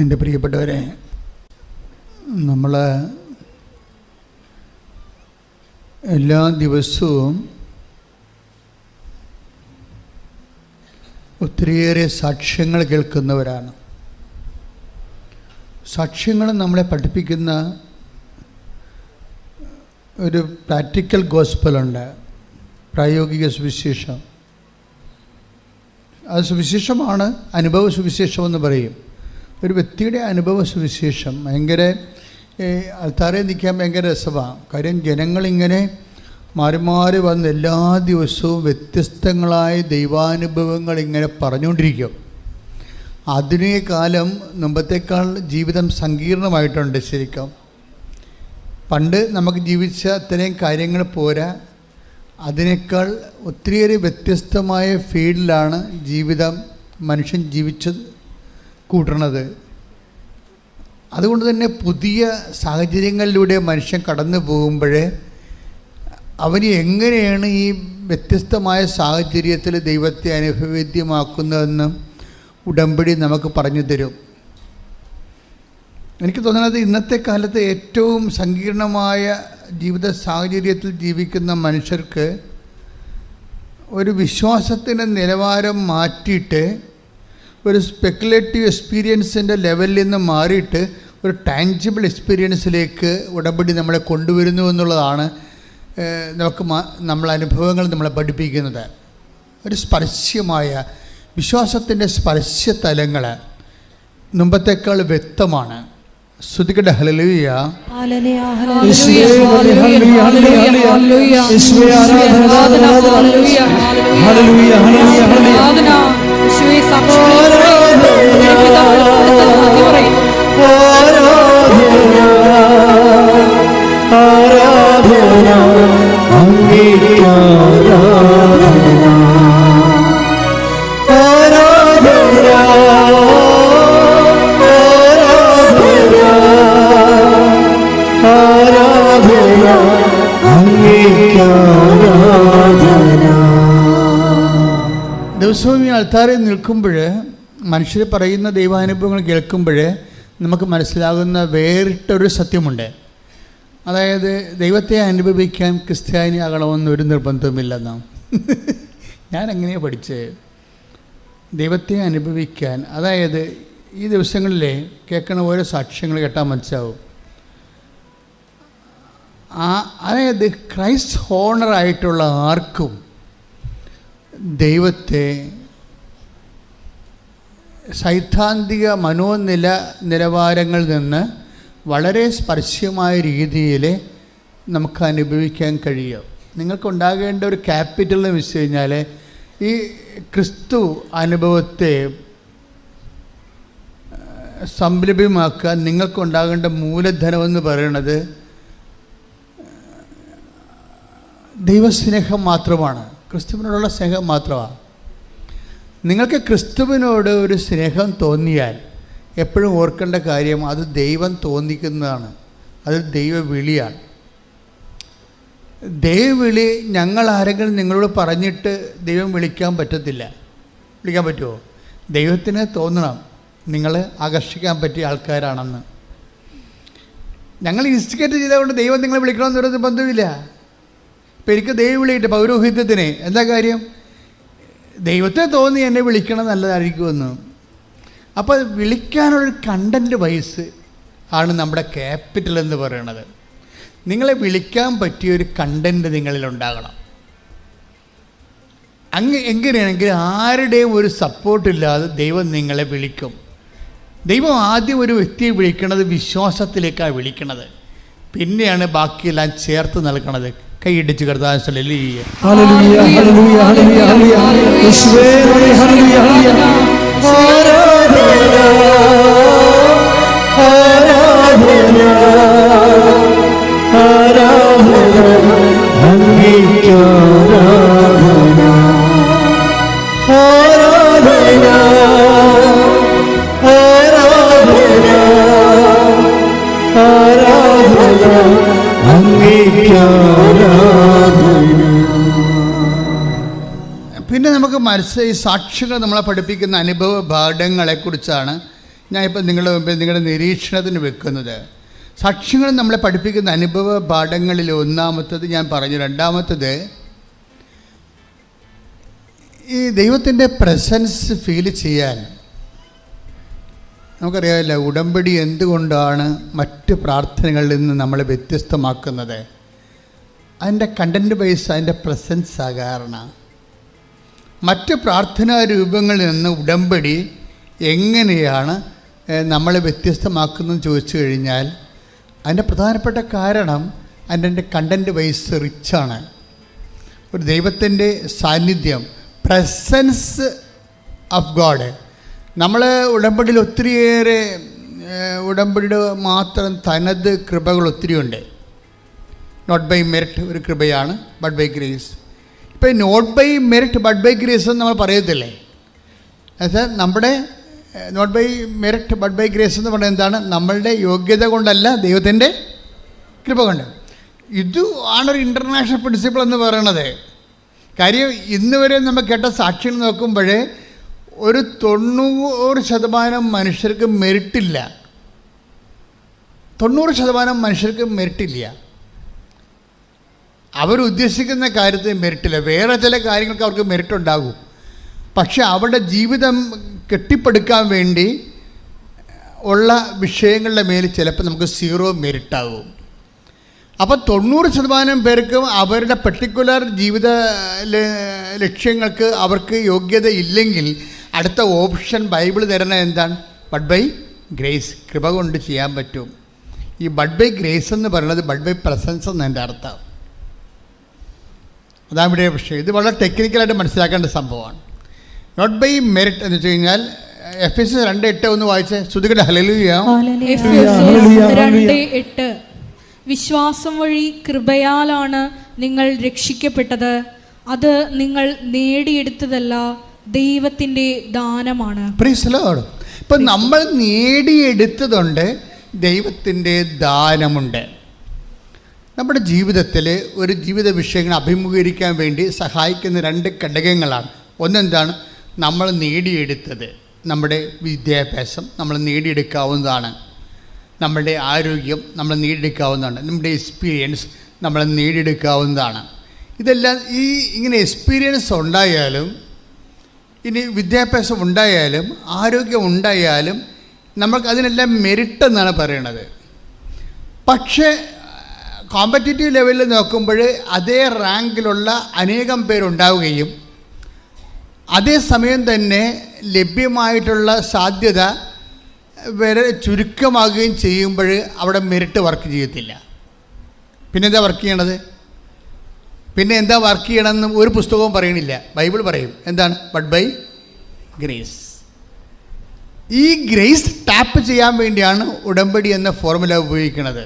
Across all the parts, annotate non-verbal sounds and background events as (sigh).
എന്റെ പ്രിയപ്പെട്ടവരെ നമ്മൾ എല്ലാ ദിവസവും ഒത്തിരിയേറെ സാക്ഷ്യങ്ങൾ കേൾക്കുന്നവരാണ്. സാക്ഷ്യങ്ങൾ നമ്മളെ പഠിപ്പിക്കുന്ന ഒരു പ്രാക്ടിക്കൽ ഗോസ്പലുണ്ട് പ്രായോഗിക സുവിശേഷം. അത് സുവിശേഷമാണ് അനുഭവ സുവിശേഷമെന്ന് പറയും. ഒരു വ്യക്തിയുടെ അനുഭവ സുവിശേഷം ഭയങ്കര അൽത്താറെ നിൽക്കാൻ ഭയങ്കര രസമാണ് കാര്യം ജനങ്ങളിങ്ങനെ മാറി മാറി വന്ന് എല്ലാ ദിവസവും വ്യത്യസ്തങ്ങളായ ദൈവാനുഭവങ്ങൾ ഇങ്ങനെ പറഞ്ഞുകൊണ്ടിരിക്കും. ആധുനിക കാലം മുമ്പത്തേക്കാൾ ജീവിതം സങ്കീർണമായിട്ടുണ്ട് ശരിക്കും. പണ്ട് നമുക്ക് ജീവിച്ച അത്രയും കാര്യങ്ങൾ പോരാ. അതിനേക്കാൾ ഒത്തിരിയേറെ വ്യത്യസ്തമായ ഫീൽഡിലാണ് ജീവിതം മനുഷ്യൻ ജീവിച്ചത് കൂട്ടണത്. അതുകൊണ്ട് തന്നെ പുതിയ സാഹചര്യങ്ങളിലൂടെ മനുഷ്യൻ കടന്നു പോകുമ്പോഴേ അവന് എങ്ങനെയാണ് ഈ വ്യത്യസ്തമായ സാഹചര്യത്തിൽ ദൈവത്തെ അനുഭവേദ്യമാക്കുന്നതെന്ന് ഉടമ്പടി നമുക്ക് പറഞ്ഞു തരും. എനിക്ക് തോന്നുന്നത് ഇന്നത്തെ കാലത്ത് ഏറ്റവും സങ്കീർണമായ ജീവിത സാഹചര്യത്തിൽ ജീവിക്കുന്ന മനുഷ്യർക്ക് ഒരു വിശ്വാസത്തിന്റെ നിലവാരം മാറ്റിയിട്ട് ഒരു സ്പെക്കുലേറ്റീവ് എക്സ്പീരിയൻസിന്റെ ലെവലിൽ നിന്ന് മാറിയിട്ട് ഒരു ടാഞ്ചിബിൾ എക്സ്പീരിയൻസിലേക്ക് ഉടമ്പടി നമ്മളെ കൊണ്ടുവരുന്നു എന്നുള്ളതാണ് നമുക്ക് നമ്മൾ നമ്മളെ അനുഭവങ്ങൾ നമ്മളെ പഠിപ്പിക്കുന്നത്. ഒരു സ്പർശ്യമായ വിശ്വാസത്തിന്റെ സ്പർശ്യ തലങ്ങൾ മുമ്പത്തേക്കാൾ വ്യക്തമാണ്. ശ്രുതിക്കട്ടെ ഹലലുയ യേശുവേ, ആരാധന, ആരാധന, ആരാധന. ദിവസവും ഈ ആൾത്താരെ നിൽക്കുമ്പോൾ മനുഷ്യർ പറയുന്ന ദൈവാനുഭവങ്ങൾ കേൾക്കുമ്പോൾ നമുക്ക് മനസ്സിലാകുന്ന വേറിട്ടൊരു സത്യമുണ്ട്. അതായത് ദൈവത്തെ അനുഭവിക്കാൻ ക്രിസ്ത്യാനി ആകണമെന്ന് ഒരു നിർബന്ധവുമില്ലെന്നാം? (laughs) ഞാൻ എങ്ങനെയാണ് പഠിച്ചത് ദൈവത്തെ അനുഭവിക്കാൻ. അതായത് ഈ ദിവസങ്ങളിൽ കേൾക്കുന്ന ഓരോ സാക്ഷ്യങ്ങൾ കേട്ടാൽ മനസ്സിലാവും. ആ അതായത് ക്രൈസ്റ്റ് ഹോണറായിട്ടുള്ള ആർക്കും ദൈവത്തെ സൈദ്ധാന്തിക മനോനില നിലവാരങ്ങളിൽ നിന്ന് വളരെ സ്പർശ്യമായ രീതിയിൽ നമുക്ക് അനുഭവിക്കാൻ കഴിയും. നിങ്ങൾക്കുണ്ടാകേണ്ട ഒരു ക്യാപിറ്റൽ എന്ന് വെച്ച് കഴിഞ്ഞാൽ ഈ ക്രിസ്തു അനുഭവത്തെ സംരഭ്യമാക്കുക നിങ്ങൾക്കുണ്ടാകേണ്ട മൂലധനമെന്ന് പറയുന്നത് ദൈവസ്നേഹം മാത്രമാണ്. ക്രിസ്തുവിനോടുള്ള സ്നേഹം മാത്രമാണ്. നിങ്ങൾക്ക് ക്രിസ്തുവിനോട് ഒരു സ്നേഹം തോന്നിയാൽ എപ്പോഴും ഓർക്കേണ്ട കാര്യം അത് ദൈവം തോന്നിക്കുന്നതാണ്. അത് ദൈവവിളിയാണ്. ദൈവവിളി ഞങ്ങൾ ആരെങ്കിലും നിങ്ങളോട് പറഞ്ഞിട്ട് ദൈവം വിളിക്കാൻ പറ്റത്തില്ല. വിളിക്കാൻ പറ്റുമോ? ദൈവത്തിന് തോന്നണം നിങ്ങൾ ആകർഷിക്കാൻ പറ്റിയ ആൾക്കാരാണെന്ന്. ഞങ്ങൾ ഇൻസ്റ്റിഗേറ്റ് ചെയ്തതുകൊണ്ട് ദൈവം നിങ്ങളെ വിളിക്കണമെന്ന് ബന്ധമില്ല. എനിക്ക് ദൈവം വിളിയിട്ട് പൗരോഹിത്യത്തിന് എന്താ കാര്യം? ദൈവത്തെ തോന്നി എന്നെ വിളിക്കണം നല്ലതായിരിക്കുമെന്ന്. അപ്പോൾ വിളിക്കാനുള്ളൊരു കണ്ടന്റ് വയസ്സ് ആണ് നമ്മുടെ ക്യാപിറ്റൽ എന്ന് പറയുന്നത് നിങ്ങളെ വിളിക്കാൻ പറ്റിയ ഒരു കണ്ടന്റ് നിങ്ങളിൽ ഉണ്ടാകണം. അങ്ങ് എങ്ങനെയാണെങ്കിൽ ആരുടെയും ഒരു സപ്പോർട്ടില്ലാതെ ദൈവം നിങ്ങളെ വിളിക്കും. ദൈവം ആദ്യം ഒരു വ്യക്തിയെ വിളിക്കണത് വിശ്വാസത്തിലേക്കാണ് വിളിക്കണത്. പിന്നെയാണ് ബാക്കിയെല്ലാം ചേർത്ത് നൽകണത്. കൈയിടിച്ച് കർത്താൻ ആരാധന ഹല്ലേലൂയ പിന്നെ ഈ സാക്ഷികൾ നമ്മളെ പഠിപ്പിക്കുന്ന അനുഭവ പാഠങ്ങളെക്കുറിച്ചാണ് ഞാനിപ്പോൾ നിങ്ങളുടെ മുമ്പിൽ നിങ്ങളുടെ നിരീക്ഷണത്തിന് വെക്കുന്നത്. സാക്ഷ്യങ്ങൾ നമ്മളെ പഠിപ്പിക്കുന്ന അനുഭവ പാഠങ്ങളിൽ ഒന്നാമത്തത് ഞാൻ പറഞ്ഞു. രണ്ടാമത്തത് ഈ ദൈവത്തിന്റെ പ്രസൻസ് ഫീൽ ചെയ്യാൻ. നമുക്കറിയാമല്ലോ ഉടമ്പടി എന്തുകൊണ്ടാണ് മറ്റ് പ്രാർത്ഥനകളിൽ നിന്ന് നമ്മളെ വ്യത്യസ്തമാക്കുന്നത്? അതിന്റെ കണ്ടന്റ് ബേസ് അതിന്റെ പ്രസൻസ് ആ കാരണം. മറ്റ് പ്രാർത്ഥനാ രൂപങ്ങളിൽ നിന്ന് ഉടമ്പടി എങ്ങനെയാണ് നമ്മളെ വ്യത്യസ്തമാക്കുന്നതെന്ന് ചോദിച്ചു കഴിഞ്ഞാൽ അതിന്റെ പ്രധാനപ്പെട്ട കാരണം അതിന്റെ കണ്ടന്റ് വൈസ് റിച്ചാണ് ഒരു ദൈവത്തിന്റെ സാന്നിധ്യം പ്രസൻസ് ഓഫ് ഗോഡ് നമ്മൾ ഉടമ്പടിയിൽ ഒത്തിരിയേറെ ഉടമ്പടിയുടെ മാത്രം തനത് കൃപകൾ ഒത്തിരിയുണ്ട്. നോട്ട് ബൈ മെറിറ്റ് ഒരു കൃപയാണ് ബട്ട് ബൈ ഗ്രേസ് ഇപ്പോൾ not by merit but by grace എന്ന് നമ്മൾ പറയത്തില്ലേ? എന്നുവെച്ചാൽ നമ്മുടെ not by merit but by grace എന്ന് പറയുന്നത് എന്താണ്? നമ്മളുടെ യോഗ്യത കൊണ്ടല്ല ദൈവത്തിന്റെ കൃപ കൊണ്ട്. ഇത് ആണൊരു ഇന്റർനാഷണൽ പ്രിൻസിപ്പിൾ എന്ന് പറയണത്. കാര്യം ഇന്ന് വരെ നമ്മൾ കേട്ട സാക്ഷികൾ നോക്കുമ്പോൾ ഒരു തൊണ്ണൂറ് ശതമാനം മനുഷ്യർക്ക് മെറിറ്റില്ല തൊണ്ണൂറ് ശതമാനം മനുഷ്യർക്ക് മെറിറ്റില്ല അവരുദ്ദേശിക്കുന്ന കാര്യത്തിൽ മെറിറ്റില്ല വേറെ ചില കാര്യങ്ങൾക്ക് അവർക്ക് മെറിറ്റ് ഉണ്ടാകും. പക്ഷെ അവരുടെ ജീവിതം കെട്ടിപ്പടുക്കാൻ വേണ്ടി ഉള്ള വിഷയങ്ങളുടെ മേൽ ചിലപ്പോൾ നമുക്ക് സീറോ മെറിറ്റാകും അപ്പോൾ തൊണ്ണൂറ് ശതമാനം പേർക്കും അവരുടെ പെർട്ടിക്കുലർ ജീവിത ലക്ഷ്യങ്ങൾക്ക് അവർക്ക് യോഗ്യത ഇല്ലെങ്കിൽ അടുത്ത ഓപ്ഷൻ ബൈബിൾ തരണ എന്താണ്? ബഡ് ബൈ ഗ്രേസ് കൃപ കൊണ്ട് ചെയ്യാൻ പറ്റും. ഈ ബഡ് ബൈ ഗ്രേസ് എന്ന് പറയുന്നത് ബഡ് ബൈ പ്രസൻസ് എന്ന് എന്റെ അർത്ഥം. അതാണ് ഇവിടെ പക്ഷേ ഇത് വളരെ ടെക്നിക്കലായിട്ട് മനസ്സിലാക്കേണ്ട സംഭവമാണ്. നോട്ട് ബൈ മെറിറ്റ് എന്ന് വെച്ച് കഴിഞ്ഞാൽ എഫ് എസ് രണ്ട് എട്ട് ഒന്ന് വായിച്ച് ശ്രുതികട ഹലലുയ വിശ്വാസം വഴി കൃപയാലാണ് നിങ്ങൾ രക്ഷിക്കപ്പെട്ടത്. അത് നിങ്ങൾ നേടിയെടുത്തതല്ല ദൈവത്തിന്റെ ദാനമാണ്. ഇപ്പം നമ്മൾ നേടിയെടുത്തതുണ്ട് ദൈവത്തിന്റെ ദാനമുണ്ട്. നമ്മുടെ ജീവിതത്തിൽ ഒരു ജീവിത വിഷയങ്ങൾ അഭിമുഖീകരിക്കാൻ വേണ്ടി സഹായിക്കുന്ന രണ്ട് ഘടകങ്ങളാണ്. ഒന്നെന്താണ്? നമ്മൾ നേടിയെടുത്തത് നമ്മുടെ വിദ്യാഭ്യാസം നമ്മൾ നേടിയെടുക്കാവുന്നതാണ്. നമ്മുടെ ആരോഗ്യം നമ്മൾ നേടിയെടുക്കാവുന്നതാണ്. നമ്മുടെ എക്സ്പീരിയൻസ് നമ്മൾ നേടിയെടുക്കാവുന്നതാണ്. ഇതെല്ലാം ഈ ഇങ്ങനെ എക്സ്പീരിയൻസ് ഉണ്ടായാലും ഇനി വിദ്യാഭ്യാസം ഉണ്ടായാലും ആരോഗ്യം ഉണ്ടായാലും നമുക്ക് അതിനെല്ലാം മെറിറ്റ് എന്നാണ് പറയണത്. പക്ഷേ കോമ്പറ്റേറ്റീവ് ലെവലിൽ നോക്കുമ്പോൾ അതേ റാങ്കിലുള്ള അനേകം പേരുണ്ടാവുകയും അതേസമയം തന്നെ ലഭ്യമായിട്ടുള്ള സാധ്യത വരെ ചുരുക്കമാകുകയും ചെയ്യുമ്പോൾ അവിടെ മെറിറ്റ് വർക്ക് ചെയ്യത്തില്ല. പിന്നെ എന്താ വർക്ക് ചെയ്യണത്? പിന്നെ എന്താ വർക്ക് ചെയ്യണമെന്ന് ഒരു പുസ്തകവും പറയണില്ല. ബൈബിൾ പറയും. എന്താണ്? ബട്ട് ബൈ ഗ്രേസ് ഈ ഗ്രേസ് ടാപ്പ് ചെയ്യാൻ വേണ്ടിയാണ് ഉടമ്പടി എന്ന ഫോർമുല ഉപയോഗിക്കുന്നത്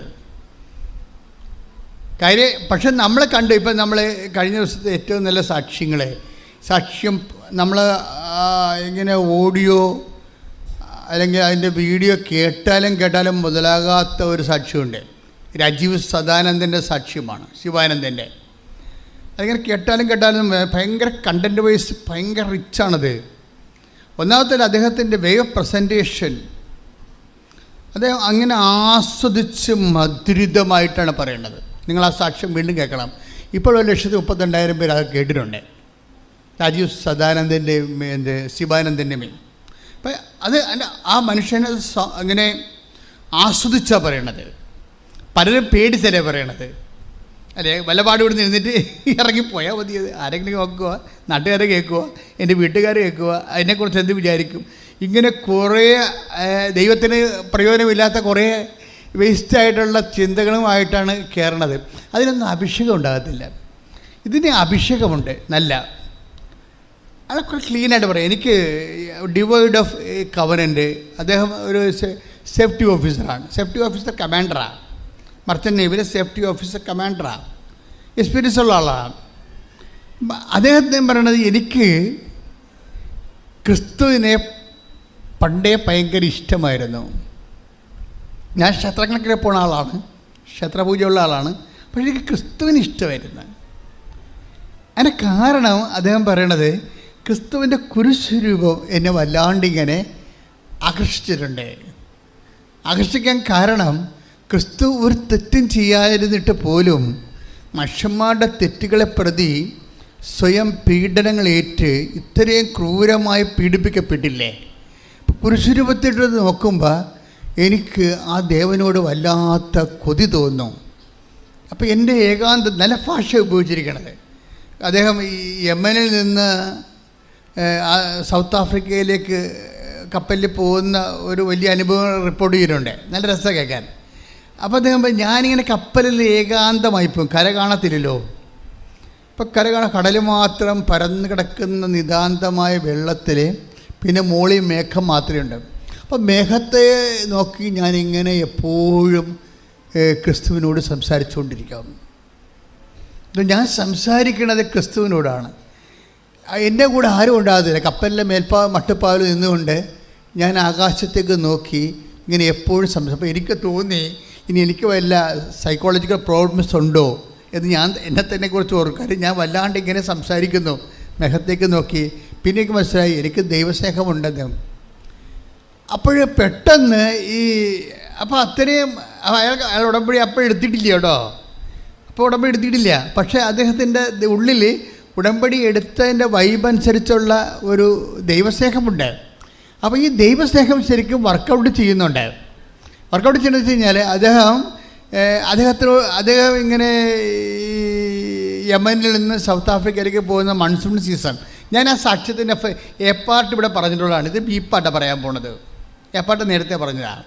കാര്യം പക്ഷെ നമ്മൾ കണ്ടു ഇപ്പം നമ്മൾ കഴിഞ്ഞ ദിവസത്തെ ഏറ്റവും നല്ല സാക്ഷ്യങ്ങളെ. സാക്ഷ്യം നമ്മൾ ഇങ്ങനെ ഓഡിയോ അല്ലെങ്കിൽ അതിന്റെ വീഡിയോ കേട്ടാലും കേട്ടാലും മുതലാകാത്ത ഒരു സാക്ഷ്യമുണ്ട്. രാജീവ് സദാനന്ദന്റെ സാക്ഷ്യമാണ് ശിവാനന്ദന്റെ. അതിങ്ങനെ കേട്ടാലും കേട്ടാലും ഭയങ്കര കണ്ടന്റ് വൈസ് ഭയങ്കര റിച്ചാണത് ഒന്നാമത്തെ അദ്ദേഹത്തിന്റെ വേ ഓഫ് പ്രസന്റേഷൻ അദ്ദേഹം അങ്ങനെ ആസ്വദിച്ച് മധുരിതമായിട്ടാണ് പറയേണ്ടത് നിങ്ങൾ ആ സാക്ഷ്യം വീണ്ടും കേൾക്കണം. ഇപ്പോൾ ഒരു ലക്ഷത്തി മുപ്പത്തിരണ്ടായിരം പേര് അത് കേട്ടിട്ടുണ്ട്. രാജീവ് സദാനന്ദന്റെ എന്ത് ശിവാനന്ദന്റെ മേ. അപ്പം അത് ആ മനുഷ്യനെ അങ്ങനെ ആസ്വദിച്ചാണ് പറയണത്. പലരും പേടിച്ചല്ലേ പറയണത്. അല്ലേ വല്ലപാട് ഇവിടെ നിന്നിട്ട് ഇറങ്ങിപ്പോയാൽ മതി. അത് ആരെങ്കിലും നോക്കുക നാട്ടുകാരെ കേൾക്കുക എന്റെ വീട്ടുകാർ കേൾക്കുക അതിനെക്കുറിച്ച് എന്ത് വിചാരിക്കും? ഇങ്ങനെ കുറേ ദൈവത്തിന് പ്രയോജനമില്ലാത്ത കുറേ വേസ്റ്റായിട്ടുള്ള ചിന്തകളുമായിട്ടാണ് കയറണത്. അതിനൊന്നും അഭിഷേകം ഉണ്ടാകത്തില്ല. ഇതിന് അഭിഷേകമുണ്ട് നല്ല. അതൊക്കെ ക്ലീനായിട്ട് പറയാം. എനിക്ക് ഡിവൈഡ് ഓഫ് കവനന്റ് അദ്ദേഹം ഒരു സേഫ്റ്റി ഓഫീസറാണ് സേഫ്റ്റി ഓഫീസർ കമാൻഡറാണ് മർച്ചൻ നേവിയിലെ സേഫ്റ്റി ഓഫീസർ കമാൻഡറാണ് എക്സ്പീരിയൻസ് ഉള്ള ആളാണ്. അദ്ദേഹം അദ്ദേഹത്തിന് പറയണത് എനിക്ക് ക്രിസ്തുവിനെ പണ്ടേ ഭയങ്കര ഇഷ്ടമായിരുന്നു. ഞാൻ ക്ഷേത്രങ്ങളൊക്കെ പോണ ആളാണ്. ക്ഷേത്രപൂജയുള്ള ആളാണ്. പക്ഷേ എനിക്ക് ക്രിസ്തുവിന് ഇഷ്ടമായിരുന്നു. അതിന് കാരണം അദ്ദേഹം പറയണത് ക്രിസ്തുവിന്റെ കുരിശുരൂപം എന്നെ വല്ലാണ്ടിങ്ങനെ ആകർഷിച്ചിട്ടുണ്ട്. ആകർഷിക്കാൻ കാരണം ക്രിസ്തു ഒരു തെറ്റും ചെയ്യാതിരുന്നിട്ട് പോലും മനുഷ്യന്മാരുടെ തെറ്റുകളെ പ്രതി സ്വയം പീഡനങ്ങളേറ്റ് ഇത്രയും ക്രൂരമായി പീഡിപ്പിക്കപ്പെട്ടില്ലേ? കുരിശുരൂപത്തിട്ട് നോക്കുമ്പോൾ എനിക്ക് ആ ദേവനോട് വല്ലാത്ത കൊതി തോന്നും അപ്പോൾ എന്റെ ഏകാന്ത നല്ല ഭാഷ ഉപയോഗിച്ചിരിക്കണത്. അദ്ദേഹം ഈ യമനിൽ നിന്ന് സൗത്ത് ആഫ്രിക്കയിലേക്ക് കപ്പലിൽ പോകുന്ന ഒരു വലിയ അനുഭവം റിപ്പോർട്ട് ചെയ്തിട്ടുണ്ട്. നല്ല രസമാണ് കേൾക്കാൻ. അപ്പോൾ അദ്ദേഹം ഞാനിങ്ങനെ കപ്പലിൽ ഏകാന്തമായി പോകും കര കാണത്തില്ലല്ലോ. ഇപ്പം കര കാണാൻ കടൽ മാത്രം പരന്നു കിടക്കുന്ന നിതാന്തമായ വെള്ളത്തിൽ പിന്നെ മോളി മേഘം മാത്രമേ ഉണ്ട്. അപ്പം മേഘത്തെ നോക്കി ഞാനിങ്ങനെ എപ്പോഴും ക്രിസ്തുവിനോട് സംസാരിച്ചുകൊണ്ടിരിക്കാം. ഞാൻ സംസാരിക്കുന്നത് ക്രിസ്തുവിനോടാണ്. എന്റെ കൂടെ ആരും ഉണ്ടാകത്തില്ല. കപ്പലിലെ മേൽപ്പാ മട്ടുപ്പാവിൽ നിന്നുകൊണ്ട് ഞാൻ ആകാശത്തേക്ക് നോക്കി ഇങ്ങനെ എപ്പോഴും സംസാരിക്കും. എനിക്ക് തോന്നി ഇനി എനിക്ക് വല്ല സൈക്കോളജിക്കൽ പ്രോബ്ലംസ് ഉണ്ടോ എന്ന് ഞാൻ എന്നെ തന്നെ കുറിച്ച് ഓർക്കും. കാര്യം ഞാൻ വല്ലാണ്ട് ഇങ്ങനെ സംസാരിക്കുന്നു. മേഘത്തേക്ക് നോക്കി. പിന്നെ എനിക്ക് മനസ്സിലായി എനിക്ക് ദൈവസ്നേഹമുണ്ടെന്ന് അപ്പോൾ പെട്ടെന്ന് ഈ അപ്പോൾ അത്രയും അയാൾ അയാൾ ഉടമ്പടി അപ്പോൾ എടുത്തിട്ടില്ല കേട്ടോ. അപ്പോൾ ഉടമ്പടി എടുത്തിട്ടില്ല. പക്ഷേ അദ്ദേഹത്തിന്റെ ഉള്ളിൽ ഉടമ്പടി എടുത്തതിന്റെ വൈബ് അനുസരിച്ചുള്ള ഒരു ദൈവസ്നേഹമുണ്ട്. അപ്പോൾ ഈ ദൈവസ്നേഹം ശരിക്കും വർക്കൗട്ട് ചെയ്യുന്നുണ്ട്. വർക്കൗട്ട് ചെയ്യുന്നത് വെച്ച് കഴിഞ്ഞാൽ അദ്ദേഹം അദ്ദേഹത്തിന് അദ്ദേഹം ഇങ്ങനെ യമനിൽ നിന്ന് സൗത്ത് ആഫ്രിക്കയിലേക്ക് പോകുന്ന മൺസൂൺ സീസൺ ഞാൻ ആ സാക്ഷ്യത്തിന്റെ എ പാർട്ട് ഇവിടെ പറഞ്ഞിട്ടുള്ളതാണ്. ഇത് ബി പാട്ടാണ് പറയാൻ പോണത്. എ പാട്ട് നേരത്തെ പറഞ്ഞതാണ്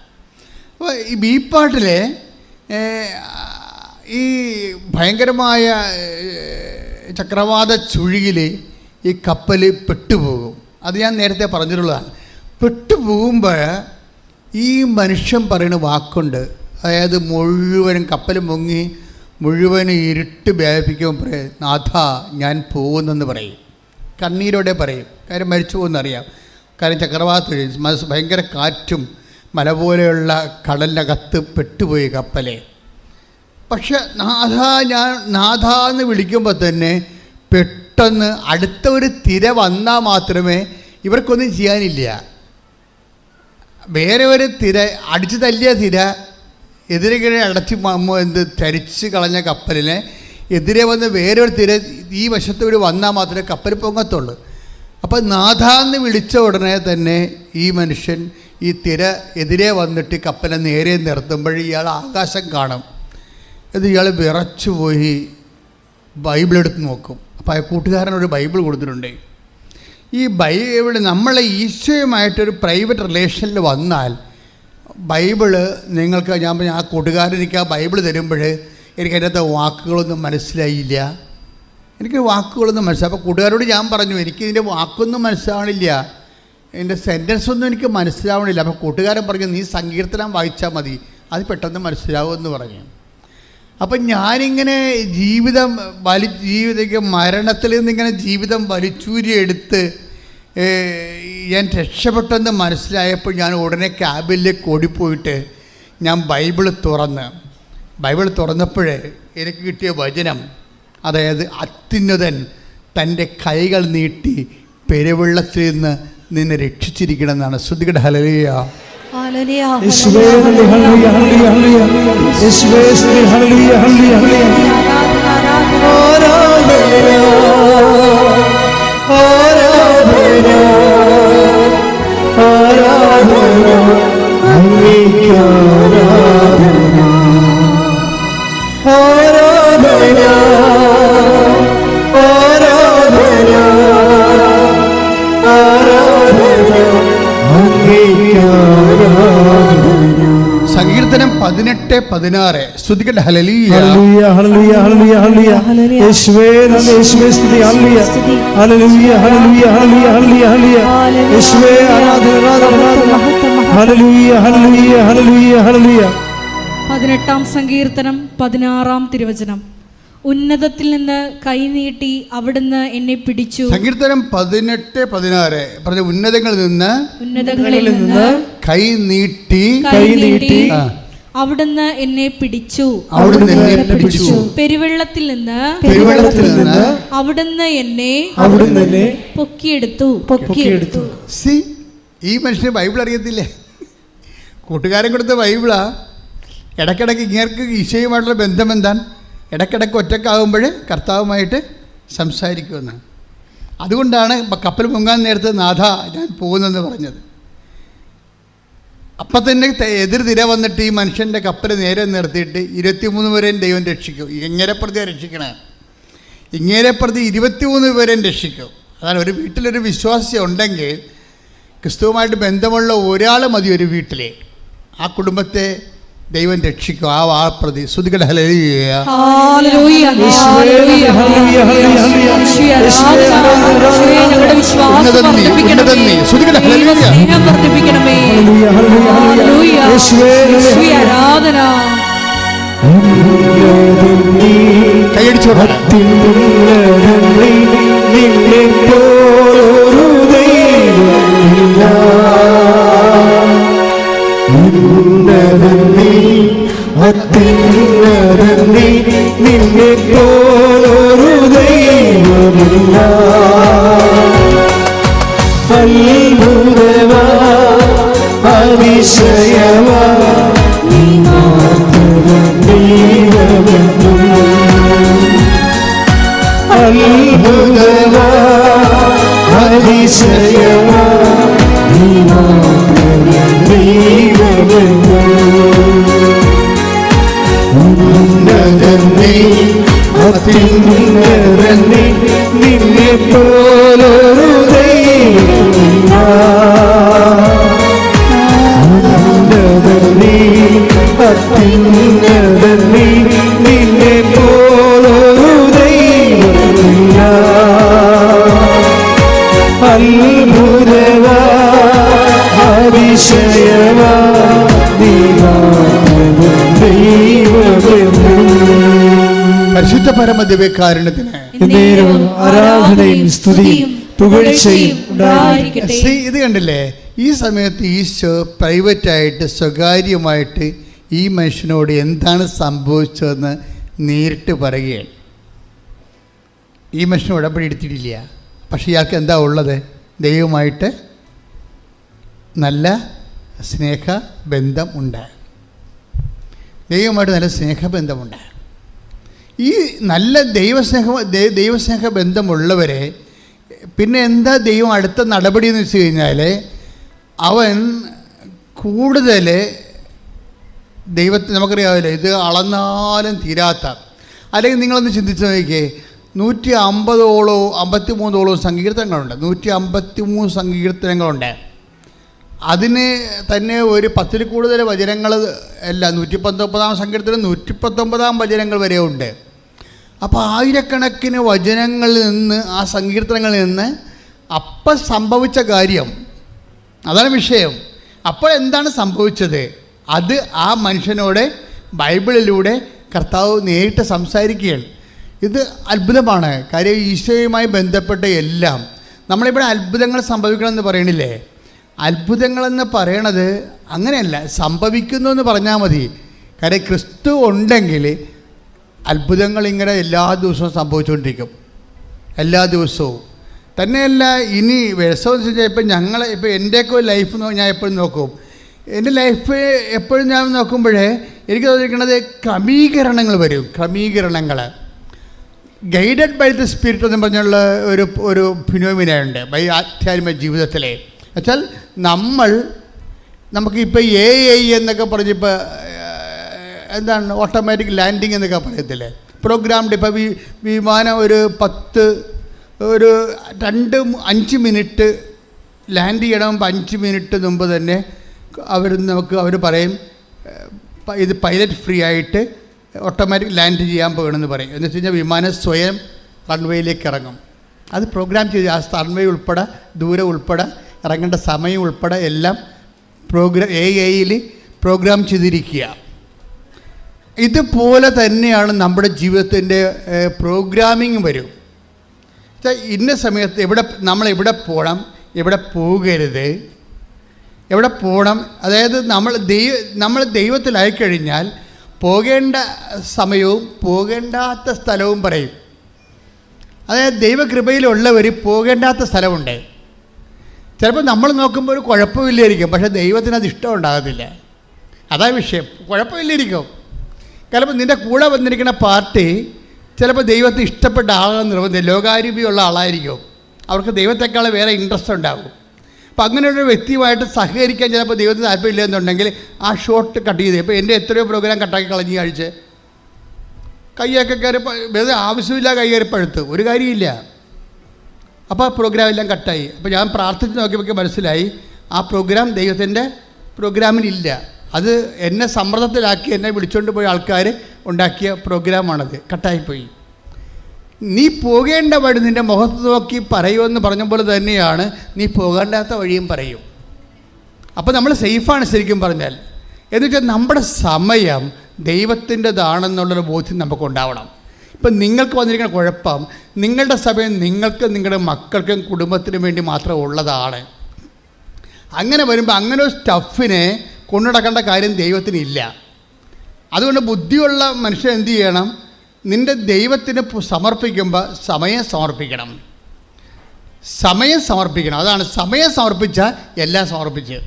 അപ്പോൾ ഈ ബി പാട്ടിൽ ഈ ഭയങ്കരമായ ചക്രവാത ചുഴിയിൽ ഈ കപ്പൽ പെട്ടുപോകും. അത് ഞാൻ നേരത്തെ പറഞ്ഞിട്ടുള്ളതാണ് പെട്ടുപോകുമ്പോൾ ഈ മനുഷ്യൻ പറയുന്ന വാക്കുണ്ട്. അതായത് മുഴുവനും കപ്പൽ മുങ്ങി മുഴുവനും ഇരുട്ട് വ്യാപിക്കുമ്പോൾ പറയും നാഥ ഞാൻ പോകുന്നെന്ന് പറയും. കണ്ണീരോടെ പറയും. കാര്യം മരിച്ചു പോകുന്നറിയാം കാര്യം ചക്രവാത മനസ്സ് ഭയങ്കര കാറ്റും മല പോലെയുള്ള കടലിനകത്ത് പെട്ടുപോയി കപ്പലെ. പക്ഷെ നാഥ ഞാൻ നാഥ എന്ന് വിളിക്കുമ്പോൾ തന്നെ പെട്ടെന്ന് അടുത്ത ഒരു തിര വന്നാൽ മാത്രമേ ഇവർക്കൊന്നും ചെയ്യാനില്ല. വേറെ ഒരു തിര അടിച്ചു തല്ലിയ തിര എതിരെ അടച്ച് എന്ത് തരിച്ച് കളഞ്ഞ കപ്പലിനെ എതിരെ വന്ന് വേറെ ഒരു തിര ഈ വശത്ത് ഒരു വന്നാൽ മാത്രമേ കപ്പൽ പൊങ്ങത്തുള്ളൂ. അപ്പം നാഥ എന്ന് വിളിച്ച ഉടനെ തന്നെ ഈ മനുഷ്യൻ ഈ തിര എതിരെ വന്നിട്ട് കപ്പലെ നേരെ നിർത്തുമ്പോൾ ഇയാൾ ആകാശം കാണും. ഇത് ഇയാൾ വിറച്ചു പോയി ബൈബിൾ എടുത്ത് നോക്കും. അപ്പോൾ ആ കൂട്ടുകാരനൊരു ബൈബിൾ കൊടുത്തിട്ടുണ്ട്. ഈ ബൈബിൾ നമ്മളെ ഈശോയുമായിട്ടൊരു പ്രൈവറ്റ് റിലേഷനിൽ വന്നാൽ ബൈബിൾ നിങ്ങൾക്ക് ഞാൻ ആ കൂട്ടുകാരൻ എനിക്ക് ആ ബൈബിൾ തരുമ്പോൾ എനിക്ക് അതിനകത്തെ വാക്കുകളൊന്നും മനസ്സിലായില്ല. എനിക്ക് വാക്കുകളൊന്നും മനസ്സിലാവും അപ്പോൾ കൂട്ടുകാരോട് ഞാൻ പറഞ്ഞു എനിക്ക് ഇതിന്റെ വാക്കൊന്നും മനസ്സിലാവണില്ല. എന്റെ സെന്റൻസ് ഒന്നും എനിക്ക് മനസ്സിലാവണില്ല. അപ്പോൾ കൂട്ടുകാരൻ പറഞ്ഞു നീ സങ്കീർത്തനം വായിച്ചാൽ മതി. അത് പെട്ടെന്ന് മനസ്സിലാവുമെന്ന് പറഞ്ഞു. അപ്പം ഞാനിങ്ങനെ ജീവിതം വലി ജീവിതം മരണത്തിൽ നിന്നിങ്ങനെ ജീവിതം വലിച്ചൂരി എടുത്ത് ഞാൻ രക്ഷപ്പെട്ടെന്ന് മനസ്സിലായപ്പോൾ ഞാൻ ഉടനെ ക്യാബിലേക്ക് ഓടിപ്പോയിട്ട് ഞാൻ ബൈബിൾ തുറന്ന് ബൈബിൾ തുറന്നപ്പോഴേ എനിക്ക് കിട്ടിയ വചനം അതായത് അത്യുന്നതൻ തന്റെ കൈകൾ നീട്ടി പെരുവെള്ളത്തിൽ നിന്ന് നിന്നെ രക്ഷിച്ചിരിക്കണമെന്നാണ്. ശ്രുതികട ഹലലിയ ഹല്ലേലൂയ, യേശുവേ പതിനെട്ട് പതിനാറ്. ഹലലിയ. യേശുവേ യേശുവേ സ്തുതി. യേശുവേ ആരാധന ആരാധന പതിനെട്ടാം സങ്കീർത്തനം പതിനാറാം തിരുവചനം. ഉന്നതത്തിൽ നിന്ന് കൈനീട്ടി അവിടുന്ന് എന്നെ പിടിച്ചു. സങ്കീർത്തനം പതിനെട്ട് പതിനാറ്. പറഞ്ഞ ഉന്നതങ്ങളിൽ നിന്ന് ഉന്നതങ്ങളിൽ നിന്ന് കൈ നീട്ടി കൈ നീട്ടി. അവിടുന്ന് എന്നെ പിടിച്ചു. അവിടുന്ന് എന്നെ പിടിച്ചു. പെരുവെള്ളത്തിൽ നിന്ന് പെരുവെള്ളത്തിൽ നിന്ന് അവിടുന്ന് എന്നെ അവിടുന്ന് എന്നെ പൊക്കിയെടുത്തു. പൊക്കിയെടുത്തു. സി ഈ മനുഷ്യന് ബൈബിൾ അറിയത്തില്ലേ? കൂട്ടുകാരൻ കൊടുത്ത ബൈബിളാ. ഇടക്കിടക്ക് ഇങ്ങേർക്ക് ഈശോയുമായിട്ടുള്ള ബന്ധം എന്താണ് ഇടയ്ക്കിടയ്ക്ക് ഒറ്റക്കാകുമ്പോൾ കർത്താവുമായിട്ട് സംസാരിക്കുമെന്ന് അതുകൊണ്ടാണ് കപ്പൽ മുങ്ങാൻ നേരത്തെ നാഥ ഞാൻ പോകുന്നെന്ന് പറഞ്ഞത്. അപ്പം തന്നെ എതിർതിര എതിർ തിര വന്നിട്ട് ഈ മനുഷ്യന്റെ കപ്പൽ നേരെ നിർത്തിയിട്ട് ഇരുപത്തിമൂന്ന് പേരെയും ദൈവം രക്ഷിക്കും. ഇങ്ങനെ പ്രതി രക്ഷിക്കണേ? ഇങ്ങനെ പ്രതി ഇരുപത്തിമൂന്ന് പേരെയും രക്ഷിക്കും. അതാണ് ഒരു വീട്ടിലൊരു വിശ്വാസി ഉണ്ടെങ്കിൽ ക്രിസ്തുവുമായിട്ട് ബന്ധമുള്ള ഒരാൾ മതി ഒരു വീട്ടിലെ. ആ കുടുംബത്തെ ദൈവം രക്ഷിക്കും. ആ വാ പ്രതി ശ്രുതികട ഹല്ലേലൂയ. പരമദിവ്യകാരുണ്യത്തിന് ആരാധനയും സ്തുതിയും പുകഴ്ചയും. ഇത് കണ്ടില്ലേ? ഈ സമയത്ത് ഈശോ പ്രൈവറ്റായിട്ട് സ്വകാര്യമായിട്ട് ഈ മനുഷ്യനോട് എന്താണ് സംഭവിച്ചതെന്ന് നേരിട്ട് പറയുകയാണ്. ഈ മനുഷ്യൻ ഉടമ്പടി എടുത്തിട്ടില്ല. പക്ഷേ ഇയാൾക്ക് എന്താ ഉള്ളത്? ദൈവമായിട്ട് നല്ല സ്നേഹ ബന്ധം ഉണ്ട്. ദൈവമായിട്ട് നല്ല സ്നേഹബന്ധമുണ്ട്. ഈ നല്ല ദൈവസ്നേഹ ദൈവസ്നേഹ ബന്ധമുള്ളവരെ പിന്നെ എന്താ ദൈവം അടുത്ത നടപടി എന്ന് വെച്ച് കഴിഞ്ഞാൽ അവൻ കൂടുതൽ ദൈവത്തെ നമുക്കറിയാവില്ല ഇത് അളന്നാലും തീരാത്ത. അല്ലെങ്കിൽ നിങ്ങളൊന്ന് ചിന്തിച്ച് നോക്കിയേ നൂറ്റി അമ്പതോളോ അമ്പത്തി മൂന്നോളോ സങ്കീർത്തനങ്ങളുണ്ട്. നൂറ്റി അമ്പത്തി മൂന്ന് സങ്കീർത്തനങ്ങളുണ്ട്. അതിന് തന്നെ ഒരു പത്തിൽ കൂടുതൽ വചനങ്ങൾ അല്ല നൂറ്റി പത്തൊമ്പതാം സങ്കീർത്തനം നൂറ്റി പത്തൊമ്പതാം വചനങ്ങൾ വരെ ഉണ്ട്. അപ്പോൾ ആയിരക്കണക്കിന് വചനങ്ങളിൽ നിന്ന് ആ സങ്കീർത്തനങ്ങളിൽ നിന്ന് അപ്പം സംഭവിച്ച കാര്യം അതാണ് വിഷയം. അപ്പോൾ എന്താണ് സംഭവിച്ചത്? അത് ആ മനുഷ്യനോട് ബൈബിളിലൂടെ കർത്താവ് നേരിട്ട് സംസാരിക്കുകയാണ്. ഇത് അത്ഭുതമാണ്. കാര്യം ഈശോയുമായി ബന്ധപ്പെട്ട എല്ലാം. നമ്മളിവിടെ അത്ഭുതങ്ങൾ സംഭവിക്കണമെന്ന് പറയണില്ലേ? അത്ഭുതങ്ങളെന്ന് പറയണത് അങ്ങനെയല്ല. സംഭവിക്കുന്നു എന്ന് പറഞ്ഞാൽ മതി. കാര്യം ക്രിസ്തു ഉണ്ടെങ്കിൽ അത്ഭുതങ്ങൾ ഇങ്ങനെ എല്ലാ ദിവസവും സംഭവിച്ചുകൊണ്ടിരിക്കും. എല്ലാ ദിവസവും. തന്നെയല്ല ഇനി വിഷമം എന്ന് വെച്ചാൽ ഇപ്പം ഞങ്ങൾ ഇപ്പോൾ എന്റെയൊക്കെ ലൈഫ് ഞാൻ എപ്പോഴും നോക്കും. എന്റെ ലൈഫ് എപ്പോഴും ഞാൻ നോക്കുമ്പോഴേ എനിക്ക് തോന്നിയിരിക്കുന്നത് ക്രമീകരണങ്ങൾ വരും. ക്രമീകരണങ്ങൾ. ഗൈഡഡ് ബൈ ദ സ്പിരിറ്റ് എന്ന് പറഞ്ഞുള്ള ഒരു ഒരു ഫിനോമിനുണ്ട് ബൈ ആധ്യാത്മിക ജീവിതത്തിലെ. വെച്ചാൽ നമ്മൾ നമുക്കിപ്പോൾ എ ഐ എന്നൊക്കെ പറഞ്ഞിപ്പോൾ എന്താണ് ഓട്ടോമാറ്റിക് ലാൻഡിങ് എന്നൊക്കെ പറയത്തില്ലേ? പ്രോഗ്രാംഡ് ഇപ്പോൾ വി വിമാനം ഒരു പത്ത് ഒരു രണ്ട് അഞ്ച് മിനിറ്റ് ലാൻഡ് ചെയ്യണം അഞ്ച് മിനിറ്റ് മുമ്പ് തന്നെ അവർ നമുക്ക് അവർ പറയും ഇത് പൈലറ്റ് ഫ്രീ ആയിട്ട് ഓട്ടോമാറ്റിക് ലാൻഡ് ചെയ്യാൻ പോകണമെന്ന് പറയും. എന്ന് വെച്ച് കഴിഞ്ഞാൽ വിമാനം സ്വയം റൺവേയിലേക്ക് ഇറങ്ങും. അത് പ്രോഗ്രാം ചെയ്ത് ആ റൺവേ ഉൾപ്പെടെ ദൂരം ഉൾപ്പെടെ ഇറങ്ങേണ്ട സമയം ഉൾപ്പെടെ എല്ലാം പ്രോഗ്രാം എ ഐയിൽ പ്രോഗ്രാം ചെയ്തിരിക്കുക. ഇതുപോലെ തന്നെയാണ് നമ്മുടെ ജീവിതത്തിന്റെ പ്രോഗ്രാമിങ് വരും. ഇന്ന സമയത്ത് എവിടെ നമ്മൾ എവിടെ പോകണം എവിടെ പോകരുത് എവിടെ പോകണം അതായത് നമ്മൾ ദൈവ നമ്മൾ ദൈവത്തിലായി കഴിഞ്ഞാൽ പോകേണ്ട സമയവും പോകേണ്ടാത്ത സ്ഥലവും പറയും. അതായത് ദൈവകൃപയിലുള്ളവർ പോകേണ്ടാത്ത സ്ഥലമുണ്ട്. ചിലപ്പോൾ നമ്മൾ നോക്കുമ്പോൾ ഒരു കുഴപ്പമില്ലായിരിക്കും പക്ഷെ ദൈവത്തിന് അത് ഇഷ്ടം ഉണ്ടാകത്തില്ല അതാ വിഷയം. കുഴപ്പമില്ലായിരിക്കും. ചിലപ്പോൾ നിന്റെ കൂടെ വന്നിരിക്കുന്ന പാർട്ടി ചിലപ്പോൾ ദൈവത്തിന് ഇഷ്ടപ്പെട്ട ആളാണെന്ന് നിർബന്ധം ലോകാരൂപിയുള്ള ആളായിരിക്കും. അവർക്ക് ദൈവത്തെക്കാൾ വേറെ ഇൻട്രസ്റ്റ് ഉണ്ടാകും അപ്പോൾ അങ്ങനെയുള്ള വ്യക്തിയുമായിട്ട് സഹകരിക്കാൻ ചിലപ്പോൾ ദൈവത്തിന് താല്പര്യമില്ല എന്നുണ്ടെങ്കിൽ ആ ഷോർട്ട് കട്ട് ചെയ്ത്. ഇപ്പോൾ എന്റെ എത്രയോ പ്രോഗ്രാം കട്ടാക്കി കളഞ്ഞ് കഴിച്ച് കൈയൊക്കെ കയറി വെറുതെ ആവശ്യമില്ല കൈ കയറി ഒരു കാര്യമില്ല. അപ്പോൾ ആ പ്രോഗ്രാം എല്ലാം കട്ടായി. അപ്പോൾ ഞാൻ പ്രാർത്ഥിച്ച് നോക്കിയപ്പോൾ മനസ്സിലായി ആ പ്രോഗ്രാം ദൈവത്തിന്റെ പ്രോഗ്രാമിനില്ല അത് എന്നെ സമ്മർദ്ദത്തിലാക്കി എന്നെ വിളിച്ചുകൊണ്ട് പോയ ആൾക്കാർ ഉണ്ടാക്കിയ പ്രോഗ്രാമാണത് കട്ടായിപ്പോയി. നീ പോകേണ്ട വഴി നിന്റെ മുഖത്ത് നോക്കി പറയുമെന്ന് പറഞ്ഞ പോലെ തന്നെയാണ് നീ പോകേണ്ടാത്ത വഴിയും പറയും. അപ്പോൾ നമ്മൾ സേഫാണ് ശരിക്കും പറഞ്ഞാൽ. എന്നുവെച്ചാൽ നമ്മുടെ സമയം ദൈവത്തിന്റെതാണെന്നുള്ളൊരു ബോധ്യം നമുക്ക് ഉണ്ടാവണം ഇപ്പം നിങ്ങൾക്ക് വന്നിരിക്കുന്ന കുഴപ്പം നിങ്ങളുടെ സമയം നിങ്ങൾക്ക് നിങ്ങളുടെ മക്കൾക്കും കുടുംബത്തിനും വേണ്ടി മാത്രം ഉള്ളതാണ്. അങ്ങനെ വരുമ്പോൾ അങ്ങനെ ഒരു സ്റ്റഫിനെ കൊണ്ടുനടക്കേണ്ട കാര്യം ദൈവത്തിനില്ല. അതുകൊണ്ട് ബുദ്ധിയുള്ള മനുഷ്യൻ എന്ത് ചെയ്യണം? നിന്റെ ദൈവത്തിന് സമർപ്പിക്കുമ്പോൾ സമയം സമർപ്പിക്കണം. സമയം സമർപ്പിക്കണം. അതാണ് സമയം സമർപ്പിച്ചാൽ എല്ലാം സമർപ്പിച്ച്.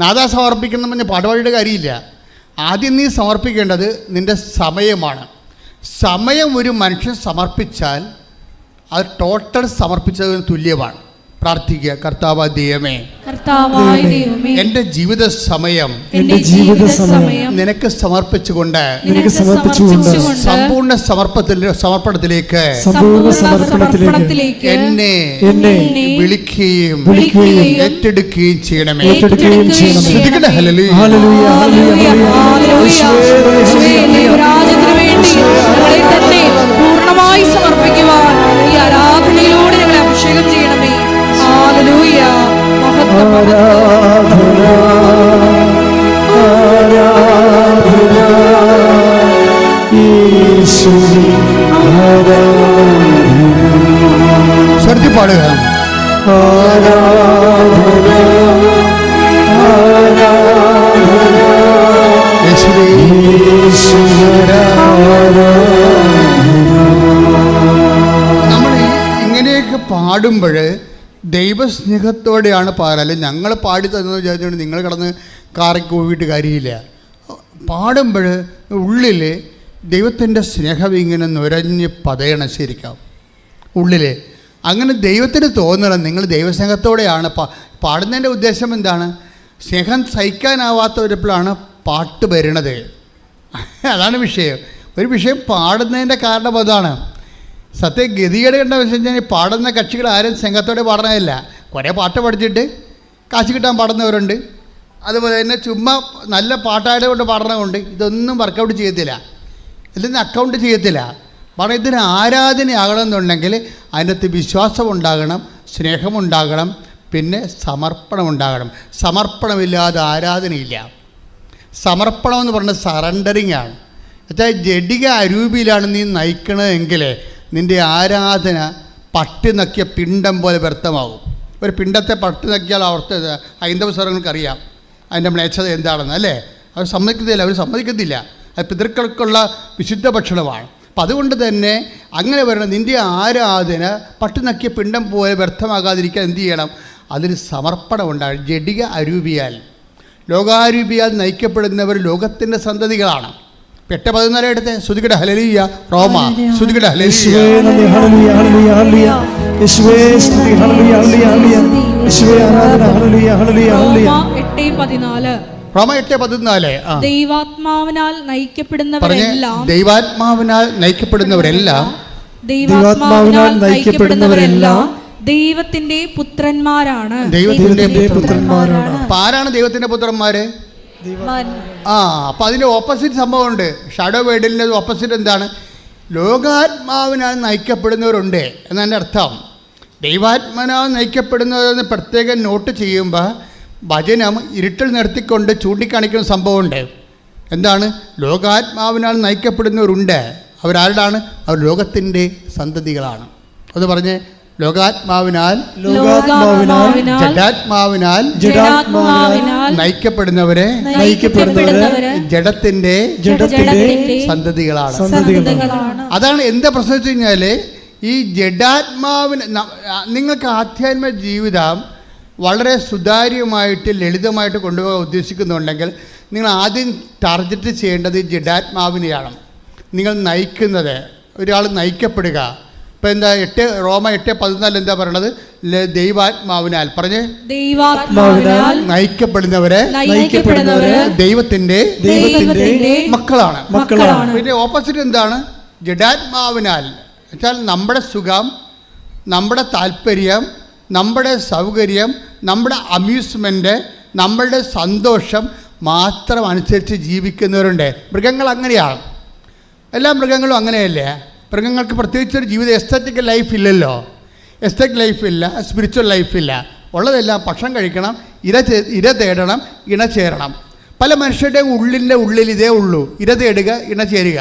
നാദാ സമർപ്പിക്കണം എന്ന് പറഞ്ഞ കാര്യമില്ല. ആദ്യം നീ സമർപ്പിക്കേണ്ടത് നിന്റെ സമയമാണ്. സമയം ഒരു മനുഷ്യൻ സമർപ്പിച്ചാൽ അത് ടോട്ടൽ സമർപ്പിച്ചതിന് തുല്യമാണ്. പ്രാർത്ഥിക്കുക കർത്താവ് ദൈവമേ എന്റെ ജീവിത സമയം എന്റെ ജീവിത സമയം നിനക്ക് സമർപ്പിച്ചുകൊണ്ട് നിനക്ക് സമർപ്പിച്ചുകൊണ്ട് സമ്പൂർണ സമർപ്പത്തിൽ സമർപ്പണത്തിലേക്ക് സമ്പൂർണ സമർപ്പണത്തിലേക്ക് എന്നെ എന്നെ വിളിക്കുകയും വിളിക്കുകയും ഏറ്റെടുക്കുകയും ചെയ്യണമേ. ഏറ്റെടുക്കുകയും ചെയ്യണമേ. ഹല്ലേലൂയ. Hallelujah, hallelujah, hallelujah. വേണ്ടി തന്നെ പൂർണമായി സമർപ്പിക്കുവാൻ ഈ ആരാധനയിലൂടെ ഞങ്ങളെ അഭിഷേകം ചെയ്യണമേ. യേശുവേ ആരാധന പാടുക ആരാധന ആരാധന. നമ്മൾ ഇങ്ങനെയൊക്കെ പാടുമ്പോൾ ദൈവസ്നേഹത്തോടെയാണ് അല്ലെങ്കിൽ ഞങ്ങൾ പാടി തന്നു വിചാരിച്ചുകൊണ്ട് നിങ്ങൾ കിടന്ന് കാറയ്ക്ക് പോയിട്ട് കാര്യമില്ല. പാടുമ്പോൾ ഉള്ളിൽ ദൈവത്തിന്റെ സ്നേഹം ഇങ്ങനെ നുരഞ്ഞ് പതയണം ശരിക്കാം. ഉള്ളിൽ അങ്ങനെ ദൈവത്തിന് തോന്നണം. നിങ്ങൾ ദൈവസ്നേഹത്തോടെയാണ് പാ പാടുന്നതിന്റെ ഉദ്ദേശം എന്താണ്? സ്നേഹം സഹിക്കാനാവാത്തവരപ്പോഴാണ് പാട്ട് വരണത് (laughs) അതാണ് വിഷയം. ഒരു വിഷയം പാടുന്നതിന്റെ കാരണം അതാണ്. സത്യം ഗതികേട് കണ്ട വെച്ച് കഴിഞ്ഞാൽ പാടുന്ന കക്ഷികൾ ആരും സംഘത്തോടെ പാടണമല്ല കുറേ പാട്ട് പഠിച്ചിട്ട് കാശ് കിട്ടാൻ പാടുന്നവരുണ്ട്. അതുപോലെ തന്നെ ചുമ്മാ നല്ല പാട്ടായത് കൊണ്ട് പാടണമുണ്ട് ഇതൊന്നും വർക്കൗട്ട് ചെയ്യത്തില്ല. ഇതൊന്നും അക്കൗണ്ട് ചെയ്യത്തില്ല. കാരണം ഇതിന് ആരാധനയാകണം എന്നുണ്ടെങ്കിൽ അതിനകത്ത് വിശ്വാസം ഉണ്ടാകണം സ്നേഹമുണ്ടാകണം പിന്നെ സമർപ്പണം ഉണ്ടാകണം. സമർപ്പണമില്ലാതെ ആരാധനയില്ല. സമർപ്പണം എന്ന് പറഞ്ഞാൽ സറണ്ടറിങ് ആണ്. എന്നുവെച്ചാൽ ജഡിക അരൂപിയിലാണ് നീ നയിക്കണതെങ്കിൽ നിന്റെ ആരാധന പട്ടി നക്കിയ പിണ്ടം പോലെ വ്യർത്ഥമാകും ഒരു പിണ്ടത്തെ പട്ടി നക്കിയാൽ അവർക്ക് ഹൈന്ദവ സ്വരങ്ങൾക്കറിയാം അതിന്റെ മ്ലേച്ഛത എന്താണെന്ന് അല്ലേ? അവർ സമ്മതിക്കുന്നില്ല അവർ സമ്മതിക്കത്തില്ല. അത് പിതൃക്കൾക്കുള്ള വിശുദ്ധ ഭക്ഷണമാണ്. അപ്പം അതുകൊണ്ട് തന്നെ അങ്ങനെ വരണം. നിന്റെ ആരാധന പട്ടി നക്കിയ പിണ്ടം പോലെ വ്യർത്ഥമാകാതിരിക്കാൻ എന്ത് ചെയ്യണം? അതിന് സമർപ്പണം ഉണ്ടാകും ജഡിക അരൂപിയാൽ. ലോകാരൂപിയാൽ നയിക്കപ്പെടുന്നവർ ലോകത്തിന്റെ സന്തതികളാണ്. എട്ട് പതിനാല് എടുത്ത്. ശ്രുതികട ഹലലിയ റോമ. ശ്രുതികട റോമ എട്ട് പതിനാല്. ദൈവാത്മാവിനാൽ നയിക്കപ്പെടുന്നവരെല്ലാം. ദൈവാത്മാവിനാൽ നയിക്കപ്പെടുന്നവരെല്ലാം. ദൈവാത്മാവിനാൽ നയിക്കപ്പെടുന്നവരെല്ലാം. ദൈവത്തിന്റെ പുത്രന്മാരാണ്. ദൈവത്തിന്റെ പുത്രന്മാരാണ്. അപ്പം ആരാണ് ദൈവത്തിന്റെ പുത്രന്മാര്? ആ അപ്പൊ അതിന്റെ ഓപ്പോസിറ്റ് സംഭവമുണ്ട്. ഷാഡോ വേഡിലിന്റെ ഓപ്പോസിറ്റ് എന്താണ്? ലോകാത്മാവിനാൽ നയിക്കപ്പെടുന്നവരുണ്ട് എന്നതിന്റെ അർത്ഥം. ദൈവാത്മാവ് നയിക്കപ്പെടുന്നവരെന്ന് പ്രത്യേകം നോട്ട് ചെയ്യുമ്പോൾ ഭജനം ഇരുട്ടിൽ നിർത്തിക്കൊണ്ട് ചൂണ്ടിക്കാണിക്കുന്ന സംഭവമുണ്ട്. എന്താണ്? ലോകാത്മാവിനാൽ നയിക്കപ്പെടുന്നവരുണ്ട്. അവരാരുടാണ് അവർ ലോകത്തിന്റെ സന്തതികളാണ്. അത് പറഞ്ഞ് ലോകാത്മാവിനാൽ ജഡാത്മാവിനാൽ നയിക്കപ്പെടുന്നവരെ ജഡത്തിന്റെ സന്തതികളാണ്. സന്തതികളാണ്. അതാണ് എന്താ പ്രശ്നം വെച്ച് കഴിഞ്ഞാൽ ഈ ജഡാത്മാവിന് നിങ്ങൾക്ക് ആധ്യാത്മ ജീവിതം വളരെ സുതാര്യമായിട്ട് ലളിതമായിട്ട് കൊണ്ടുപോകാൻ ഉദ്ദേശിക്കുന്നുണ്ടെങ്കിൽ നിങ്ങൾ ആദ്യം ടാർഗറ്റ് ചെയ്യേണ്ടത് ജഡാത്മാവിനെയാണ്. നിങ്ങൾ നയിക്കുന്നത് ഒരാൾ നയിക്കപ്പെടുക. ഇപ്പം എന്താ എട്ട് റോമ എട്ട് പതിനാല് എന്താ പറയണത്? ദൈവാത്മാവിനാൽ. പറഞ്ഞ്. ദൈവാത്മാവിനാൽ നയിക്കപ്പെടുന്നവരെ ദൈവത്തിന്റെ ദൈവത്തിന്റെ ദൈവത്തിന്റെ മക്കളാണ്. മക്കളാണ്. പിന്നെ ഓപ്പോസിറ്റ് എന്താണ്? ജഡാത്മാവിനാൽ. വെച്ചാൽ നമ്മുടെ സുഖം നമ്മുടെ താല്പര്യം നമ്മുടെ സൗകര്യം നമ്മുടെ അമ്യൂസ്മെന്റ് നമ്മളുടെ സന്തോഷം മാത്രം അനുസരിച്ച് ജീവിക്കുന്നവരുണ്ട്. മൃഗങ്ങൾ അങ്ങനെയാണ് എല്ലാ മൃഗങ്ങളും അങ്ങനെയല്ലേ? മൃഗങ്ങൾക്ക് പ്രത്യേകിച്ച് ഒരു ജീവിതം എസ്തറ്റിക് ലൈഫ് ഇല്ലല്ലോ. എസ്തറ്റിക് ലൈഫ് ഇല്ല സ്പിരിച്വൽ ലൈഫ് ഇല്ല. ഉള്ളതെല്ലാം ഭക്ഷണം കഴിക്കണം ഇര ഇര തേടണം ഇണ ചേരണം. പല മനുഷ്യരുടെയും ഉള്ളിന്റെ ഉള്ളിൽ ഇതേ ഉള്ളൂ. ഇര തേടുക ഇണ ചേരുക.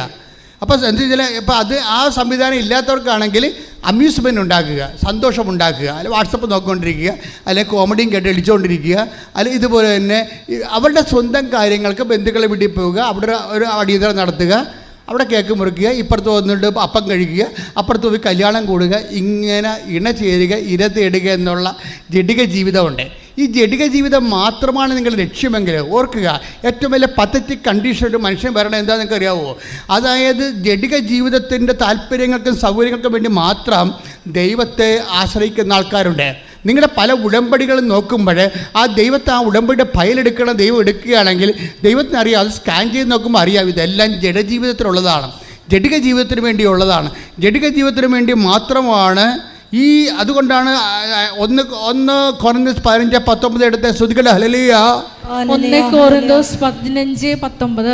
അപ്പോൾ എന്ത് ചില ഇപ്പോൾ അത് ആ സംവിധാനം ഇല്ലാത്തവർക്കാണെങ്കിൽ അമ്യൂസ്മെന്റ് ഉണ്ടാക്കുക സന്തോഷം ഉണ്ടാക്കുക. അല്ലെങ്കിൽ വാട്സപ്പ് നോക്കിക്കൊണ്ടിരിക്കുക അല്ലെങ്കിൽ കോമഡിയും കേട്ട് അടിച്ചുകൊണ്ടിരിക്കുക അല്ലെങ്കിൽ ഇതുപോലെ തന്നെ അവരുടെ സ്വന്തം കാര്യങ്ങൾക്ക് ബന്ധുക്കളെ വീട്ടിൽ പോവുക അവിടെ ഒരു അടിയന്തരം നടത്തുക. അവിടെ കേക്ക് മുറിക്കുക ഇപ്പുറത്ത് വന്നിട്ട് അപ്പം കഴിക്കുക അപ്പുറത്ത് പോയി കല്യാണം കൂടുക ഇങ്ങനെ ഇണ ചേരുക ഇര തേടുക എന്നുള്ള ജഡിക ജീവിതമുണ്ട്. ഈ ജഡിക ജീവിതം മാത്രമാണ് നിങ്ങൾ ലക്ഷ്യമെങ്കിൽ ഓർക്കുക ഏറ്റവും വലിയ പത്തറ്റിക് കണ്ടീഷൻ ഒരു മനുഷ്യൻ വരണം എന്താ നിങ്ങൾക്ക് അറിയാവോ? അതായത് ജഡിക ജീവിതത്തിന്റെ താല്പര്യങ്ങൾക്കും സൗകര്യങ്ങൾക്കും വേണ്ടി മാത്രം ദൈവത്തെ ആശ്രയിക്കുന്ന ആൾക്കാരുണ്ട്. നിങ്ങളുടെ പല ഉടമ്പടികളും നോക്കുമ്പോൾ ആ ദൈവത്തെ ആ ഉടമ്പടിയുടെ ഫയലെടുക്കണ ദൈവം എടുക്കുകയാണെങ്കിൽ ദൈവത്തിന് അറിയാം അത് സ്കാൻ ചെയ്ത് നോക്കുമ്പോൾ അറിയാം ഇതെല്ലാം ജഡജീവിതത്തിലുള്ളതാണ്. ജഡിക ജീവിതത്തിന് വേണ്ടിയുള്ളതാണ്. ജഡിക ജീവിതത്തിന് വേണ്ടി മാത്രമാണ് ഈ അതുകൊണ്ടാണ് ഒന്ന് ഒന്ന് കൊറന്തോസ് പതിനഞ്ച് പത്തൊമ്പത് എടുത്ത ശ്രുതികളുടെ ഹലലിയ ഒന്ന് കോറിന്തോസ് പതിനഞ്ച് പത്തൊമ്പത്.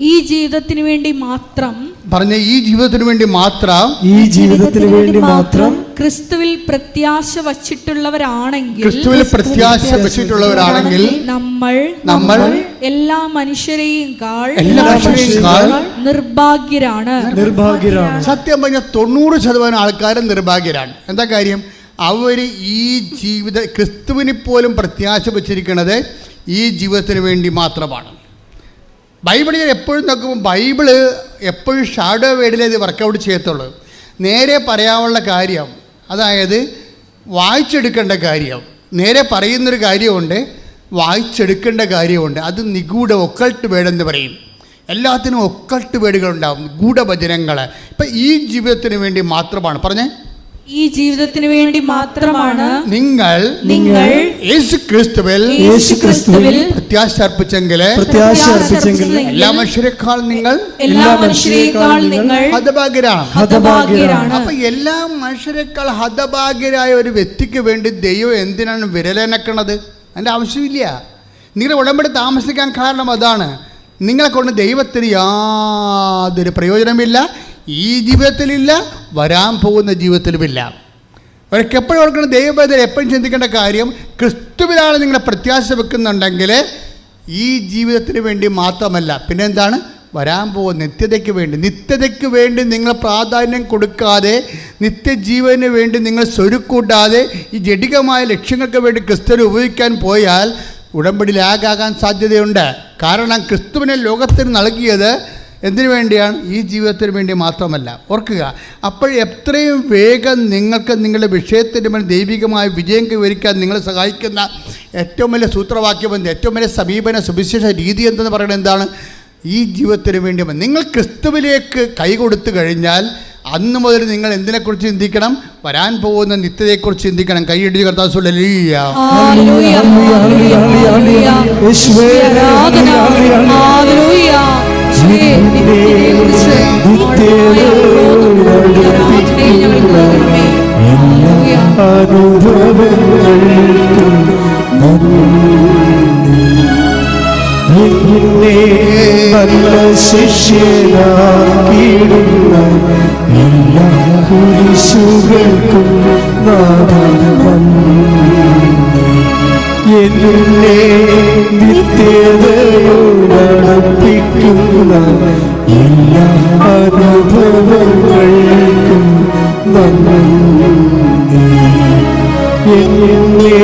ഈ ജീവിതത്തിന് വേണ്ടി മാത്രം പറഞ്ഞ ഈ ജീവിതത്തിന് വേണ്ടി മാത്രം ഈ ജീവിതത്തിന് വേണ്ടി മാത്രം ക്രിസ്തുവിൽ പ്രത്യാശ വച്ചിട്ടുള്ളവരാണെങ്കിൽ ക്രിസ്തുവിൽ പ്രത്യാശ വച്ചിട്ടുള്ളവരാണെങ്കിൽ നമ്മൾ നമ്മൾ എല്ലാ മനുഷ്യരെയും കാൾ എല്ലാ മനുഷ്യരെയും നിർഭാഗ്യരാണ്. നിർഭാഗ്യരാണ്. സത്യം പറഞ്ഞ തൊണ്ണൂറ് ശതമാനം ആൾക്കാരും നിർഭാഗ്യരാണ്. എന്താ കാര്യം? അവർ ഈ ജീവിത ക്രിസ്തുവിനെ പോലും പ്രത്യാശ വച്ചിരിക്കുന്നത് ഈ ജീവിതത്തിന് വേണ്ടി മാത്രമാണ്. ബൈബിളിൽ എപ്പോഴും നോക്കുമ്പോൾ ബൈബിൾ എപ്പോഴും ഷാഡോ വേഡിലേ ഇത് വർക്കൗട്ട് ചെയ്യത്തുള്ളൂ. നേരെ പറയാനുള്ള കാര്യം അതായത് വായിച്ചെടുക്കേണ്ട കാര്യം. നേരെ പറയുന്നൊരു കാര്യമുണ്ട് വായിച്ചെടുക്കേണ്ട കാര്യമുണ്ട്. അത് നിഗൂഢ ഒക്കൾട്ട് വേടെന്ന് പറയും. എല്ലാത്തിനും ഒക്കൾട്ട് വേടുകളുണ്ടാവും ഗൂഢഭജനങ്ങൾ ഇപ്പം ഈ ജീവിതത്തിന് വേണ്ടി മാത്രമാണ്. പറഞ്ഞേ? ഈ ജീവിതത്തിന് വേണ്ടി മാത്രമാണ് നിങ്ങൾ നിങ്ങൾ യേശു ക്രിസ്തുവിൽ യേശു ക്രിസ്തുവിൽ പ്രത്യാശ അർപ്പിച്ചെങ്കിൽ പ്രത്യാശ അർപ്പിച്ചെങ്കിൽ എല്ലാ മനുഷ്യരെക്കാൾ നിങ്ങൾ എല്ലാ മനുഷ്യരെക്കാൾ നിങ്ങൾ ഹതഭാഗ്യരാണ്. ഹതഭാഗ്യരാണ്. അപ്പൊ എല്ലാ മനുഷ്യരെക്കാൾ ഹതഭാഗ്യരായ ഒരു വ്യക്തിക്ക് വേണ്ടി ദൈവം എന്തിനാണ് വിരലനക്കണത്? അതിന്റെ ആവശ്യമില്ല. നിങ്ങളുടെ ഉടമ്പടി താമസിക്കാൻ കാരണം അതാണ്. നിങ്ങളെ കൊണ്ട് ദൈവത്തിന് യാതൊരു പ്രയോജനമില്ല ഈ ജീവിതത്തിലില്ല വരാൻ പോകുന്ന ജീവിതത്തിലുമില്ല. അവർക്ക് എപ്പോഴും ഓർക്കണം ദൈവബദ്ധം എപ്പോഴും ചിന്തിക്കേണ്ട കാര്യം ക്രിസ്തുവിലാണ് നിങ്ങളെ പ്രത്യാശ വെക്കുന്നുണ്ടെങ്കിൽ ഈ ജീവിതത്തിന് വേണ്ടി മാത്രമല്ല. പിന്നെന്താണ്? വരാൻ പോകുന്ന നിത്യതയ്ക്ക് വേണ്ടി. നിത്യതയ്ക്ക് വേണ്ടി നിങ്ങൾ പ്രാധാന്യം കൊടുക്കാതെ നിത്യജീവന് വേണ്ടി നിങ്ങൾ സ്വരുക്കൂട്ടാതെ ഈ ജഡികമായ ലക്ഷ്യങ്ങൾക്ക് വേണ്ടി ക്രിസ്തുവിനെ ഉപയോഗിക്കാൻ പോയാൽ ഉടമ്പടി ലാഗാകാൻ സാധ്യതയുണ്ട്. കാരണം ക്രിസ്തുവിനെ ലോകത്തിന് നൽകിയത് എന്തിനു വേണ്ടിയാണ്? ഈ ജീവിതത്തിന് വേണ്ടി മാത്രമല്ല. ഓർക്കുക അപ്പോൾ എത്രയും വേഗം നിങ്ങൾക്ക് നിങ്ങളുടെ വിഷയത്തിന്റെ മേൽ ദൈവികമായ വിജയം കൈവരിക്കാൻ നിങ്ങളെ സഹായിക്കുന്ന ഏറ്റവും വലിയ സൂത്രവാക്യം എന്ത്? ഏറ്റവും വലിയ സമീപന സുവിശേഷ രീതി എന്തെന്ന് പറയുന്നത് എന്താണ്? ഈ ജീവിതത്തിന് വേണ്ടി നിങ്ങൾ ക്രിസ്തുവിലേക്ക് കൈകൊടുത്തു കഴിഞ്ഞാൽ അന്ന് മുതൽ നിങ്ങൾ എന്തിനെക്കുറിച്ച് ചിന്തിക്കണം? വരാൻ പോകുന്ന നിത്യതയെക്കുറിച്ച് ചിന്തിക്കണം. കൈയിടി കർത്താവ് നല്ല ശിഷ്യനാക്കിയിടുന്ന എല്ലാ കുരിശുകൾക്കും നന്ദി. എന്നെ നിത്യതയോടടുപ്പിക്കുന്ന എല്ലാ അനുഭവങ്ങൾക്കും നന്ദി. എന്നെ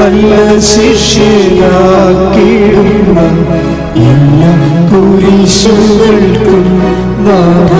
നല്ല ശിഷ്യനാക്കിയിടുന്ന എല്ലാ കുരിശുകൾക്കും നാഥ